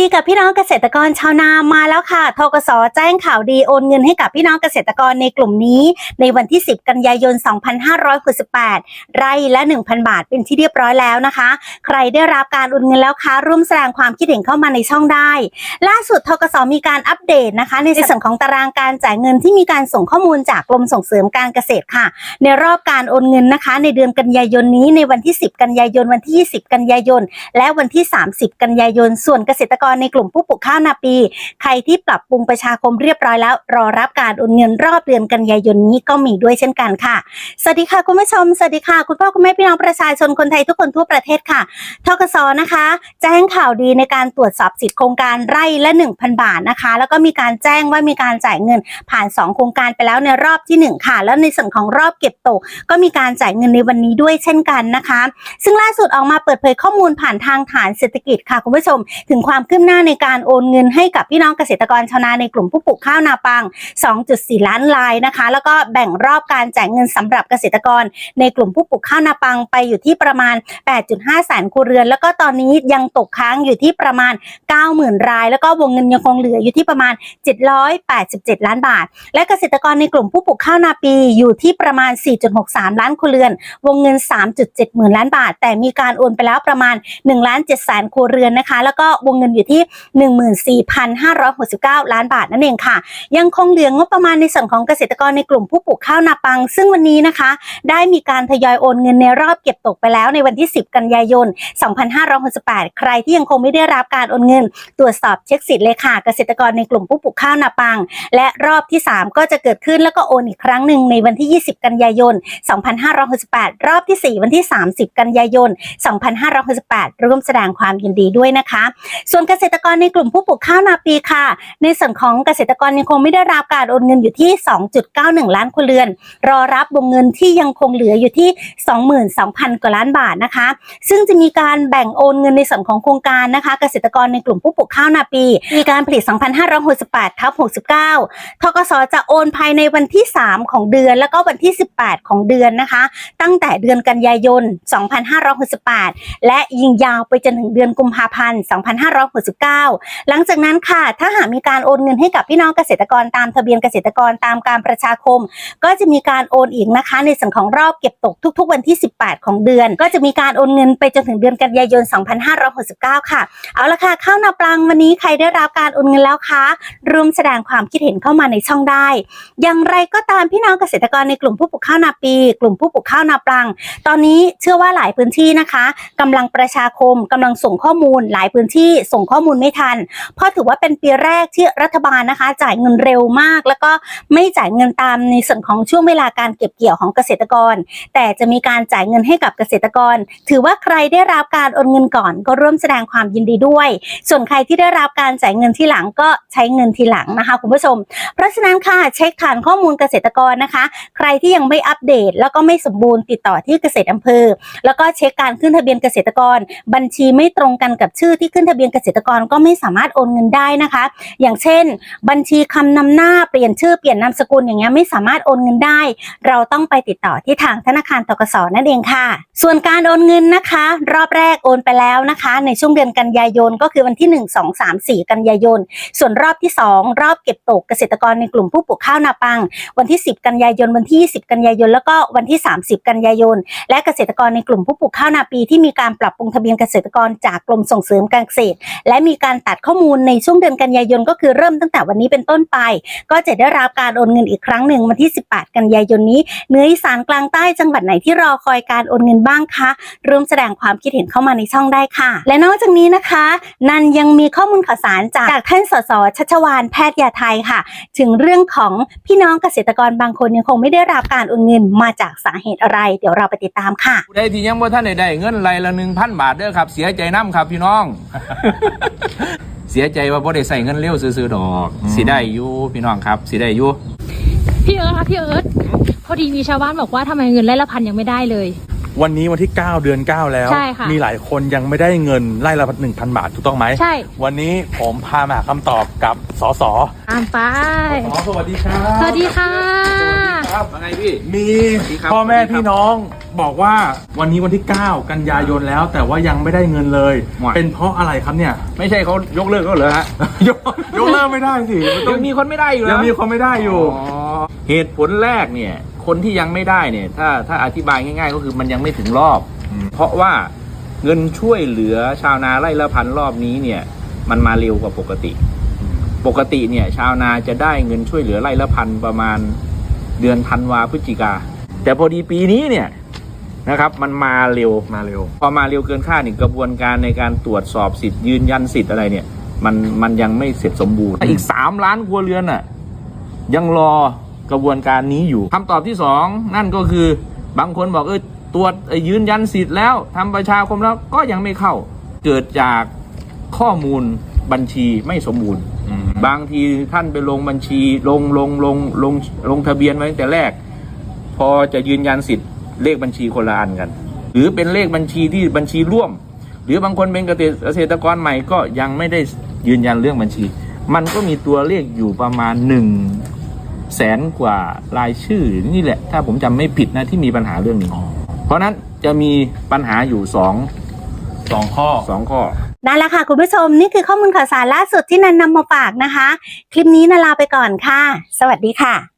ดีกับพี่น้องเกษตรกรชาวนามาแล้วค่ะ ทกสแจ้งข่าวดีโอนเงินให้กับพี่น้องเกษตรกรในกลุ่มนี้ ในวันที่ 10 กันยายน 2568 ไร่ละ 1,000 บาทเป็นที่เรียบร้อยแล้วนะคะ ใครได้รับการโอนเงินแล้วคะร่วมแสดงความคิดเห็นเข้ามาในช่องได้ ล่าสุดทกสมีการอัปเดตนะคะ ในส่วนของตารางการจ่ายเงินที่มีการส่งข้อมูลจากกรมส่งเสริมการเกษตรค่ะ ในรอบการโอนเงินนะคะ ในเดือนกันยายนนี้ในวันที่ 10 กันยายนวันที่ 20 กันยายน และวันที่ 30 กันยายน ส่วนเกษตรกรในกลุ่มผู้ปลูกข้าวนาปี ใครที่ปรับปรุงประชาคมเรียบร้อยแล้ว รอรับการโอนเงินรอบเดือนกันยายนนี้ก็มีด้วยเช่นกันค่ะ สวัสดีค่ะคุณผู้ชม สวัสดีค่ะ คุณพ่อคุณแม่พี่น้องประชาชนคนไทยทุกคนทั่วประเทศค่ะทกสนะคะ แจ้งข่าวดีในการตรวจสอบสิทธิโครงการไร่ละ 1,000 บาทนะคะ แล้วก็มีการแจ้งว่ามีการจ่ายเงินผ่าน 2 โครงการไปแล้วในรอบที่ 1 ค่ะ แล้วในส่วนของรอบเก็บตก ก็มีการจ่ายเงินในวันนี้ด้วยเช่นกันนะคะ ซึ่งล่าสุดออกมาเปิดเผยข้อมูลผ่านทางฐานเศรษฐกิจค่ะคุณผู้ชม ถึงความคืบหน้าในการโอนเงินให้กับพี่น้องเกษตรกรชาวนาในกลุ่มผู้ปลูกข้าวนาปัง 2.4 ล้านรายนะคะ แล้วก็แบ่งรอบการจ่ายเงินสำหรับเกษตรกร ในกลุ่มผู้ปลูกข้าวนาปังไปอยู่ที่ประมาณ 8.5แสนครัวเรือน แล้วก็ตอนนี้ยังตกค้างอยู่ที่ประมาณ 90,000 ราย แล้วก็วงเงินยังคงเหลืออยู่ที่ประมาณ 787 ล้านบาท และเกษตรกรในกลุ่มผู้ปลูกข้าวนาปีอยู่ที่ประมาณ 4.63 ล้านครัวเรือน วงเงิน 3.7 หมื่นล้านบาท แต่มีการโอนไปแล้วประมาณ1ล้าน7แสนครัวเรือนนะคะ แล้วก็วงเงินอยู่ที่ 14,569 ล้านบาทนั่นเองค่ะ ยังคงเหลืองบประมาณในส่วนของเกษตรกรในกลุ่มผู้ปลูกข้าวนาปัง ซึ่งวันนี้นะคะ ได้มีการทยอยโอนเงินในรอบเก็บตกไปแล้วในวันที่ 10 กันยายน 2568 ใครที่ยังคงไม่ได้รับการโอนเงิน ตรวจสอบเช็คสิทธิ์เลยค่ะ เกษตรกรในกลุ่มผู้ปลูกข้าวนาปัง และรอบที่ 3 ก็จะเกิดขึ้นแล้วก็โอนอีกครั้งหนึ่งในวันที่ 20 กันยายน 2568 รอบที่ 4 วันที่ 30 กันยายน 2568 ร่วมแสดงความยินดีด้วยนะคะ ส่วนเกษตรกรในกลุ่มผู้ปลูกข้าวนาปีค่ะ ในส่วนของเกษตรกรยังคงไม่ได้รับการโอนเงินอยู่ที่ 2.91 ล้านครัวเรือน รอรับวงเงินที่ยังคงเหลืออยู่ที่ 22,000 กว่าล้านบาทนะคะ ซึ่งจะมีการแบ่งโอนเงินในส่วนของโครงการนะคะ เกษตรกรในกลุ่มผู้ปลูกข้าวนาปี มีการผลิต 2,568ทับ69 ทกสจะโอนภายในวันที่ 3 ของเดือน แล้วก็วันที่ 18 ของเดือนนะคะ ตั้งแต่เดือนกันยายน 2568 และยิงยาวไปจนถึงเดือนกุมภาพันธ์2569 หลังจากนั้นค่ะ ถ้าหากมีการโอนเงินให้กับพี่น้องเกษตรกรตามทะเบียนเกษตรกรตามการประชาคม ก็จะมีการโอนอีกนะคะ ในส่วนของรอบเก็บตกทุก ๆ วันที่ 18 ของเดือน ก็จะมีการโอนเงินไปจนถึงเดือนกันยายน 2569 ค่ะ เอาละค่ะข้าวนาปลังวันนี้ใครได้รับการโอนเงินแล้วคะร่วมแสดงความคิดเห็นเข้ามาในช่องได้ อย่างไรก็ตามพี่น้องเกษตรกรในกลุ่มผู้ปลูกข้าวนาปี กลุ่มผู้ปลูกข้าวนาปลัง ตอนนี้เชื่อว่าหลายพื้นที่นะคะกำลังประชาคมกำลังส่งข้อมูลหลายพื้นที่ส่งงข้อมูลไม่ทัน เพราะถือว่าเป็นปีแรกที่รัฐบาลนะคะ จ่ายเงินเร็วมาก แล้วก็ไม่จ่ายเงินตามในส่วนของช่วงเวลาการเก็บเกี่ยวของเกษตรกร แต่จะมีการจ่ายเงินให้กับเกษตรกร ถือว่าใครได้รับการโอนเงินก่อนก็ร่วมแสดงความยินดีด้วย ส่วนใครที่ได้รับการจ่ายเงินที่หลังก็ใช้เงินทีหลังนะคะคุณผู้ชม เพราะฉะนั้นค่ะเช็คฐานข้อมูลเกษตรกรนะคะ ใครที่ยังไม่อัปเดต แล้วก็ไม่สมบูรณ์ติดต่อที่เกษตรอำเภอ แล้วก็เช็คการขึ้นทะเบียนเกษตรกร บัญชีไม่ตรงกันกับชื่อที่ขึ้นทะเบียนเกษตรกรก็ไม่สามารถโอนเงินได้นะคะ อย่างเช่น บัญชีคำนำหน้าเปลี่ยนชื่อเปลี่ยนนามสกุลอย่างเงี้ยไม่สามารถโอนเงินได้ เราต้องไปติดต่อที่ทางธนาคารตกสนั่นเองค่ะ ส่วนการโอนเงินนะคะ รอบแรกโอนไปแล้วนะคะ ในช่วงเดือนกันยายนก็คือวันที่ 1 2 3 4 กันยายน ส่วนรอบที่ 2 รอบเก็บตกเกษตรกรในกลุ่มผู้ปลูกข้าวนาปัง วันที่ 10 กันยายน วันที่ 20 กันยายน แล้วก็วันที่ 30 กันยายน และเกษตรกรในกลุ่มผู้ปลูกข้าวนาปีที่มีการปรับปรุงทะเบียนเกษตรกรจากกรมส่งเสริมการเกษตรและมีการตัดข้อมูลในช่วงเดือนกันยายนก็คือเริ่มตั้งแต่วันนี้เป็นต้นไป ก็จะได้รับการโอนเงินอีกครั้งหนึ่งวันที่ 18 กันยายนนี้เนืออีสานกลางใต้จังหวัดไหนที่รอคอยการโอนเงินบ้างคะร่วมแสดงความคิดเห็นเข้ามาในช่องได้ค่ะ และนอกจากนี้นะคะ นันยังมีข้อมูลข่าวสารจากท่านสสชัชวานแพทย์ยาไทยค่ะ ถึงเรื่องของพี่น้องเกษตรกรบางคนยังคงไม่ได้รับการโอนเงินมาจากสาเหตุอะไร เดี๋ยวเราไปติดตามค่ะผู้ใดที่ยังบ่ท่านได้เงินรายละหนึ่งพันบาทเด้อครับ เสียใจน้ำครับพี่น้องเสียใจว่าบ่ได้ใส่เงินเร็วซื้อๆดอกสิได้อยู่พี่น้องครับสิได้อยู่พี่เอิร์ธคะพี่เอิร์ธพอดีมีชาวบ้านบอกว่าทำไมเงินไร่ละพันยังไม่ได้เลย วันนี้วันที่ 9 เดือน 9 แล้ว ใช่ค่ะมีหลายคนยังไม่ได้เงินไล่ละหนึ่งพันบาทถูกต้องไหมใช่ วันนี้ผมพามาหาคำตอบกับสสตามไป สสสวัสดีครับ สวัสดีค่ะส ครับว่าไงพี่ มีสวัสดีครับพ่อแม่สวัสดีครับพี่น้องบอกว่าวันนี้วันที่ 9 กันยายนแล้ว แต่ว่ายังไม่ได้เงินเลยหมดเป็นเพราะอะไรครับเนี่ย ไม่ใช่เขายกเลิกก็เหรอฮะยกยกเลิกไม่ได้สิมันต้ยัองงมีคนไม่ได้อยู่ยังนะมีคนไม่ได้อยู่ อ๋อเหตุผลแรกเนี่ย คนที่ยังไม่ได้เนี่ย ถ้าถ้าอธิบายง่าย ๆ ก็คือมันยังไม่ถึงรอบ อืม เพราะว่าเงินช่วยเหลือชาวนาไร่ละพันรอบนี้เนี่ย มันมาเร็วกว่าปกติ ปกติเนี่ย ชาวนาจะได้เงินช่วยเหลือไร่ละพันประมาณ เดือนธันวาพฤศจิกา แต่พอดีปีนี้เนี่ยนะครับ มันมาเร็ว มาเร็ว พอมาเร็วเกินคาดนี่กระบวนการในการตรวจสอบสิทธิ์ยืนยันสิทธิ์อะไรเนี่ย มันมันยังไม่เสร็จสมบูรณ์อีกสามล้านครัวเรือนอะยังรอกระบวนการนี้อยู่คำตอบที่สองนั่นก็คือบางคนบอกเออตรวจยืนยันสิทธิ์แล้วทำประชาคมแล้วก็ยังไม่เข้า เกิดจากข้อมูลบัญชีไม่สมบูรณ์ บางทีท่านไปลงบัญชีลงลงลงลงลงทะเบียนไว้ตั้งแต่แรก พอจะยืนยันสิทธิ์เลขบัญชีคนละอันกัน หรือเป็นเลขบัญชีที่บัญชีร่วม หรือบางคนเป็นเกษตรเกษตรกรใหม่ก็ยังไม่ได้ยืนยันเรื่องบัญชี มันก็มีตัวเลขอยู่ประมาณหนึ่งแสนกว่ารายชื่อนี่แหละ ถ้าผมจำไม่ผิดนะที่มีปัญหาเรื่องนี้ เพราะฉะนั้นจะมีปัญหาอยู่สองสองข้อสองข้อ นั่นแหละค่ะคุณผู้ชมนี่คือข้อมูลข่าวสารล่าสุดที่นันนำมาฝากนะคะ คลิปนี้นาลาไปก่อนค่ะ สวัสดีค่ะ